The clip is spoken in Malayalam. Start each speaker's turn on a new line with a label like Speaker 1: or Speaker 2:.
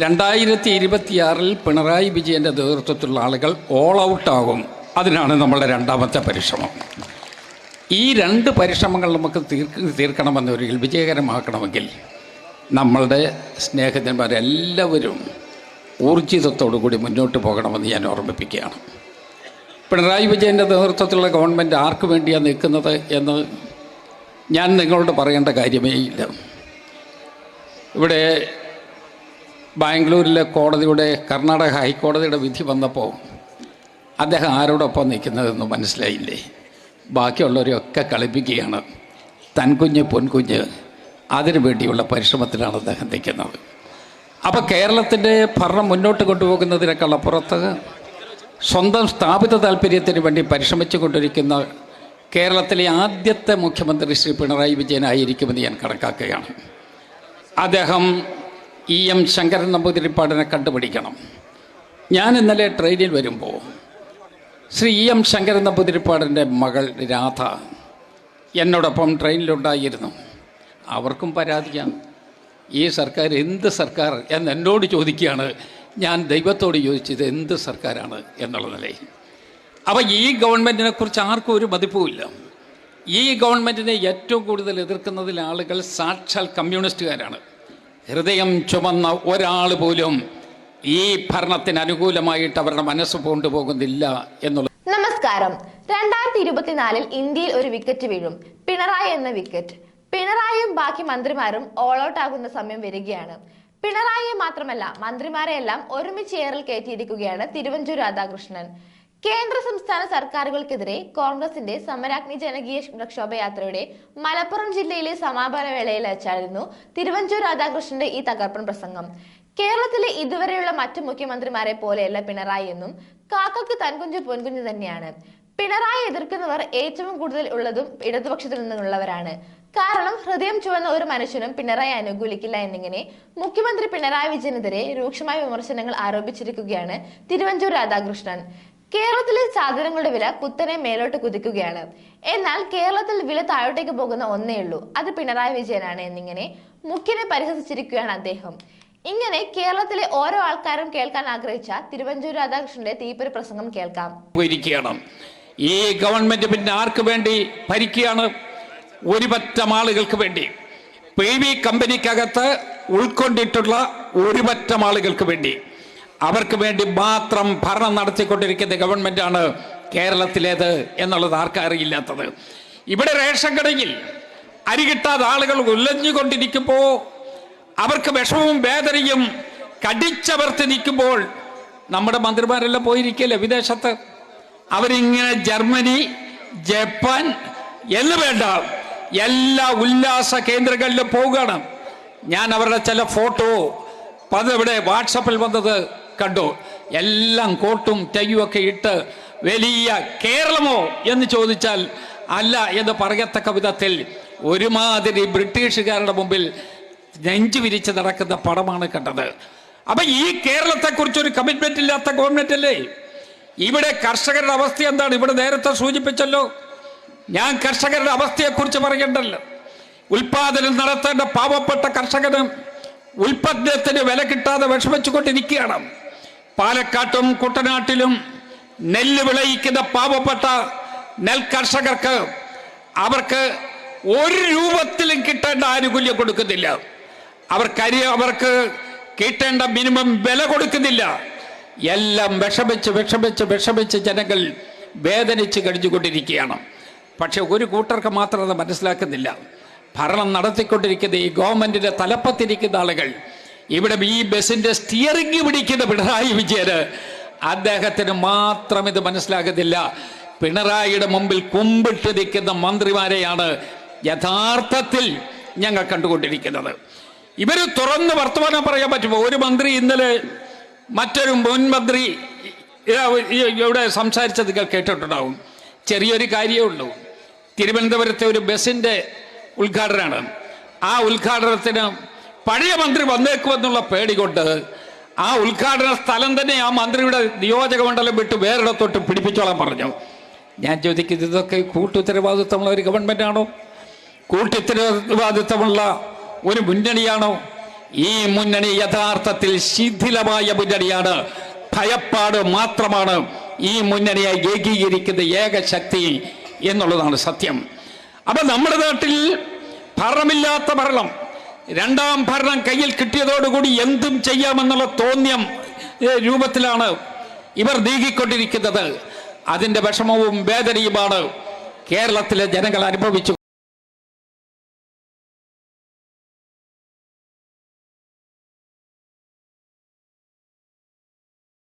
Speaker 1: രണ്ടായിരത്തി ഇരുപത്തിയാറിൽ പിണറായി വിജയന്റെ നേതൃത്വത്തിലുള്ള ആളുകൾ ഓൾ ഔട്ടാകും അതിനാണ് നമ്മളുടെ രണ്ടാമത്തെ പരിശ്രമം. ഈ രണ്ട് പരിശ്രമങ്ങൾ നമുക്ക് തീർക്ക് തീർക്കണമെന്നൊരിക്കൽ വിജയകരമാക്കണമെങ്കിൽ നമ്മളുടെ സ്നേഹിതന്മാരെല്ലാവരും ഊർജിതത്തോടു കൂടി മുന്നോട്ട് പോകണമെന്ന് ഞാൻ ഓർമ്മിപ്പിക്കുകയാണ്. പിണറായി വിജയന്റെ നേതൃത്വത്തിലുള്ള ഗവൺമെന്റ് ആർക്ക് വേണ്ടിയാണ് നിൽക്കുന്നത് എന്ന് ഞാൻ നിങ്ങളോട് പറയേണ്ട കാര്യമേ ഇല്ല. ഇവിടെ ബാംഗ്ലൂരിലെ കോടതിയുടെ കർണാടക ഹൈക്കോടതിയുടെ വിധി വന്നപ്പോൾ അദ്ദേഹം ആരോടൊപ്പം നിൽക്കുന്നതെന്ന് മനസ്സിലായില്ലേ? ബാക്കിയുള്ളവരെയൊക്കെ കളിപ്പിക്കുകയാണ്. തൻകുഞ്ഞ് പൊൻകുഞ്ഞ് അതിനു വേണ്ടിയുള്ള പരിശ്രമത്തിലാണ് അദ്ദേഹം നിൽക്കുന്നത്. അപ്പോൾ കേരളത്തിന്റെ ഭരണം മുന്നോട്ട് കൊണ്ടുപോകുന്നതിനേക്കാൾ അപ്പുറത്ത് സ്വന്തം സ്ഥാപിത താല്പര്യത്തിന് വേണ്ടി പരിശ്രമിച്ചു കൊണ്ടിരിക്കുന്ന കേരളത്തിലെ ആദ്യത്തെ മുഖ്യമന്ത്രി ശ്രീ പിണറായി വിജയനായിരിക്കുമെന്ന് ഞാൻ കണക്കാക്കുകയാണ്. അദ്ദേഹം ഇ എം ശങ്കരൻ നമ്പൂതിരിപ്പാടിനെ കണ്ടുപിടിക്കണം. ഞാൻ ഇന്നലെ ട്രെയിനിൽ വരുമ്പോൾ ശ്രീ ഇ എം ശങ്കരൻ നമ്പൂതിരിപ്പാടിന്റെ മകൾ രാധ എന്നോടൊപ്പം ട്രെയിനിലുണ്ടായിരുന്നു. അവർക്കും പരാതിയാണ്. ഈ സർക്കാർ എന്ത് സർക്കാർ എന്ന് എന്നോട് ചോദിക്കുകയാണ്. ഞാൻ ദൈവത്തോട് ചോദിച്ചത് എന്ത് സർക്കാരാണ് എന്നുള്ള നിലയിൽ. അപ്പോൾ ഈ ഗവൺമെന്റിനെ കുറിച്ച് ആർക്കും ഒരു മതിപ്പുമില്ല ഈ ഗവൺമെന്റിനെ ഏറ്റവും കൂടുതൽ എതിർക്കുന്നതിൽ ആളുകൾ സാക്ഷാൽ കമ്മ്യൂണിസ്റ്റുകാരാണ്. ഹൃദയം ചുമന്ന ഒരാൾ പോലും ഈ ഭരണത്തിന് അനുകൂലമായിട്ട് അവരുടെ മനസ്സ് കൊണ്ടുപോകുന്നില്ല എന്നുള്ളത്
Speaker 2: നമസ്കാരം. രണ്ടായിരത്തി ഇരുപത്തിനാലിൽ ഇന്ത്യയിൽ ഒരു വിക്കറ്റ് വീഴും. പിണറായി എന്ന വിക്കറ്റ്. പിണറായിയും ബാക്കി മന്ത്രിമാരും ഓൾ ഔട്ട് ആകുന്ന സമയം വരികയാണ്. പിണറായിയെ മാത്രമല്ല മന്ത്രിമാരെയെല്ലാം ഒരുമിച്ച് ഏറിൽ കയറ്റിയിരിക്കുകയാണ് തിരുവഞ്ചൂർ രാധാകൃഷ്ണൻ. കേന്ദ്ര സംസ്ഥാന സർക്കാരുകൾക്കെതിരെ കോൺഗ്രസിന്റെ സമരാഗ്നി ജനകീയ പ്രക്ഷോഭയാത്രയുടെ മലപ്പുറം ജില്ലയിലെ സമാപന വേളയിൽ വെച്ചായിരുന്നു തിരുവഞ്ചൂർ രാധാകൃഷ്ണന്റെ ഈ തകർപ്പൻ പ്രസംഗം. കേരളത്തിലെ ഇതുവരെയുള്ള മറ്റു മുഖ്യമന്ത്രിമാരെ പോലെയല്ല പിണറായി എന്നും കാക്കക്ക് തൻകുഞ്ച് പൊൻകുഞ്ഞ് തന്നെയാണ്. പിണറായി എതിർക്കുന്നവർ ഏറ്റവും കൂടുതൽ ഉള്ളതും ഇടതുപക്ഷത്തിൽ നിന്നുള്ളവരാണ്. കാരണം ഹൃദയം ചുവന്ന ഒരു മനുഷ്യനും പിണറായി അനുകൂലിക്കില്ല എന്നിങ്ങനെ മുഖ്യമന്ത്രി പിണറായി വിജയനെതിരെ രൂക്ഷമായ വിമർശനങ്ങൾ ആരോപിച്ചിരിക്കുകയാണ് തിരുവഞ്ചൂർ രാധാകൃഷ്ണൻ. കേരളത്തിലെ സാധനങ്ങളുടെ വില കുത്തനെ മേലോട്ട് കുതിക്കുകയാണ്. എന്നാൽ കേരളത്തിൽ വില താഴോട്ടേക്ക് പോകുന്ന ഒന്നേ ഉള്ളൂ. അത് പിണറായി വിജയനാണ് എന്നിങ്ങനെ മുഖ്യനെ പരിഹസിച്ചിരിക്കുകയാണ് അദ്ദേഹം. ഇങ്ങനെ കേരളത്തിലെ ഓരോ ആൾക്കാരും കേൾക്കാൻ ആഗ്രഹിച്ച തിരുവഞ്ചൂർ രാധാകൃഷ്ണന്റെ തീപ്പൊരു പ്രസംഗം കേൾക്കാം.
Speaker 1: ഈ ഗവൺമെന്റ് പിന്നെ ആർക്ക് വേണ്ടി ഭരിക്കുകയാണ്? ഒരു പറ്റം ആളുകൾക്ക് വേണ്ടി. പി വി കമ്പനിക്കകത്ത് ഉൾക്കൊണ്ടിട്ടുള്ള ഒരു പറ്റം ആളുകൾക്ക് വേണ്ടി. അവർക്ക് വേണ്ടി മാത്രം ഭരണം നടത്തിക്കൊണ്ടിരിക്കുന്ന ഗവൺമെന്റാണ് കേരളത്തിലേത് എന്നുള്ളത് ആർക്കും അറിയില്ലാത്തത്. ഇവിടെ റേഷൻ കടയിൽ അരി കിട്ടാതെ ആളുകൾ ഉലഞ്ഞുകൊണ്ടിരിക്കുമ്പോൾ അവർക്ക് വിഷമവും വേദനയും കടിച്ചവർത്ത് നിൽക്കുമ്പോൾ നമ്മുടെ മന്ത്രിമാരെല്ലാം പോയിരിക്കല്ലേ വിദേശത്ത്? അവരിങ്ങനെ ജർമ്മനി ജപ്പാൻ എന്ന് വേണ്ട എല്ലാ ഉല്ലാസ കേന്ദ്രങ്ങളിലും പോവുകയാണ്. ഞാൻ അവരുടെ ചില ഫോട്ടോ പതിവിടെ വാട്സപ്പിൽ വന്നത് കണ്ടു. എല്ലാം കോട്ടും ടൈയും ഒക്കെ ഇട്ട് വലിയ കേരളമോ എന്ന് ചോദിച്ചാൽ അല്ല എന്ന് പറയത്തക്ക വിധത്തിൽ ഒരുമാതിരി ബ്രിട്ടീഷുകാരുടെ മുമ്പിൽ നെഞ്ചു വിരിച്ച് നടക്കുന്ന പടമാണ് കണ്ടത്. അപ്പൊ ഈ കേരളത്തെക്കുറിച്ച് ഒരു കമ്മിറ്റ്മെന്റ് ഇല്ലാത്ത ഗവൺമെന്റ് അല്ലേ? ഇവിടെ കർഷകരുടെ അവസ്ഥ എന്താണ്? ഇവിടെ നേരത്തെ സൂചിപ്പിച്ചല്ലോ. ഞാൻ കർഷകരുടെ അവസ്ഥയെക്കുറിച്ച് പറയണ്ടല്ലോ. ഉൽപാദനം നടത്തേണ്ട പാവപ്പെട്ട കർഷകന് ഉൽപ്പന്നത്തിന് വില കിട്ടാതെ വിഷമിച്ചുകൊണ്ടിരിക്കുകയാണ്. പാലക്കാട്ടും കുട്ടനാട്ടിലും നെല്ല് വിളയിക്കുന്ന പാവപ്പെട്ട നെൽ കർഷകർക്ക് അവർക്ക് ഒരു രൂപത്തിലും കിട്ടേണ്ട ആനുകൂല്യം കൊടുക്കുന്നില്ല. അവർക്കരി അവർക്ക് കിട്ടേണ്ട മിനിമം വില കൊടുക്കുന്നില്ല. എല്ലാം വിഷമിച്ച് വിഷമിച്ച് വിഷമിച്ച് ജനങ്ങൾ വേദനിച്ച് കഴിഞ്ഞുകൊണ്ടിരിക്കുകയാണ്. പക്ഷെ ഒരു കൂട്ടർക്ക് മാത്രം അത് മനസ്സിലാക്കുന്നില്ല. ഭരണം നടത്തിക്കൊണ്ടിരിക്കുന്ന ഈ ഗവൺമെന്റിന്റെ തലപ്പത്തിരിക്കുന്ന ആളുകൾ ഇവിടെ ഈ ബസിന്റെ സ്റ്റിയറിംഗ് പിടിക്കുന്ന പിണറായി വിജയന് അദ്ദേഹത്തിന് മാത്രം ഇത് മനസ്സിലാകത്തില്ല പിണറായിയുടെ മുമ്പിൽ കുമ്പിട്ട് നിൽക്കുന്ന മന്ത്രിമാരെയാണ് യഥാർത്ഥത്തിൽ ഞങ്ങൾ കണ്ടുകൊണ്ടിരിക്കുന്നത്. ഇവർ തുറന്ന് വർത്തമാനം പറയാൻ പറ്റുമോ? ഒരു മന്ത്രി ഇന്നലെ മറ്റൊരു മുൻ മന്ത്രി ഇവിടെ സംസാരിച്ചത് കേട്ടിട്ടുണ്ടാവും. ചെറിയൊരു കാര്യമേ ഉള്ളൂ. തിരുവനന്തപുരത്തെ ഒരു ബസിന്റെ ഉദ്ഘാടനമാണ് ആ ഉദ്ഘാടനത്തിന് പഴയ മന്ത്രി വന്നേക്കുമെന്നുള്ള പേടി കൊണ്ട് ആ ഉദ്ഘാടന സ്ഥലം തന്നെ ആ മന്ത്രിയുടെ നിയോജക മണ്ഡലം വിട്ട് വേറിടത്തോട്ട് പിടിപ്പിച്ചോളാൻ പറഞ്ഞു. ഞാൻ ചോദിക്കുന്നത് ഇതൊക്കെ കൂട്ടുത്തരവാദിത്വമുള്ള ഒരു ഗവൺമെന്റ് ആണോ? കൂട്ടുത്തരവാദിത്വമുള്ള ഒരു മുന്നണിയാണോ? ഈ മുന്നണി യഥാർത്ഥത്തിൽ ശിഥിലമായ മുന്നണിയാണ്. ഭയപ്പാട് മാത്രമാണ് ഈ മുന്നണിയെ ഏകീകരിക്കുന്ന ഏക ശക്തി എന്നുള്ളതാണ് സത്യം. അപ്പൊ നമ്മുടെ നാട്ടിൽ ഭരണമില്ലാത്ത ഭരണം രണ്ടാം ഭരണം കയ്യിൽ കിട്ടിയതോടുകൂടി എന്തും ചെയ്യാമെന്നുള്ള തോന്നിയം ഏ, രൂപത്തിലാണ് ഇവർ നീങ്ങിക്കൊണ്ടിരിക്കുന്നത്. അതിന്റെ വിഷമവും വേദനയുമാണ് കേരളത്തിലെ ജനങ്ങൾ അനുഭവിച്ചു